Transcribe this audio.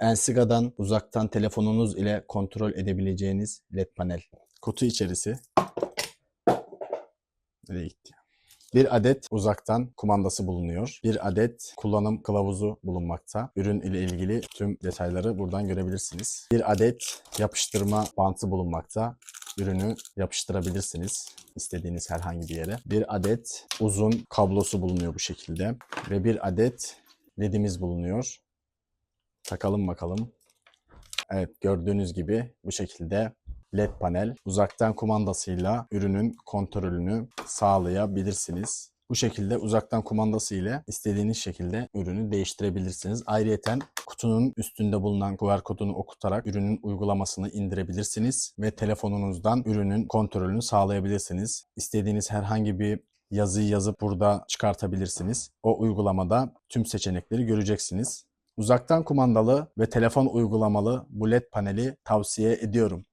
Ensiga'dan uzaktan telefonunuz ile kontrol edebileceğiniz LED panel. Kutu içerisi. Nereye gitti? Bir adet uzaktan kumandası bulunuyor. Bir adet kullanım kılavuzu bulunmakta. Ürün ile ilgili tüm detayları buradan görebilirsiniz. Bir adet yapıştırma bantı bulunmakta. Ürünü yapıştırabilirsiniz istediğiniz herhangi bir yere. Bir adet uzun kablosu bulunuyor bu şekilde. Ve bir adet ledimiz bulunuyor. Takalım bakalım. Evet gördüğünüz gibi bu şekilde LED panel uzaktan kumandasıyla ürünün kontrolünü sağlayabilirsiniz. Bu şekilde uzaktan kumandası ile istediğiniz şekilde ürünü değiştirebilirsiniz. Ayrıyeten kutunun üstünde bulunan QR kodunu okutarak ürünün uygulamasını indirebilirsiniz ve telefonunuzdan ürünün kontrolünü sağlayabilirsiniz. İstediğiniz herhangi bir yazıyı yazıp burada çıkartabilirsiniz. O uygulamada tüm seçenekleri göreceksiniz. Uzaktan kumandalı ve telefon uygulamalı bu LED paneli tavsiye ediyorum.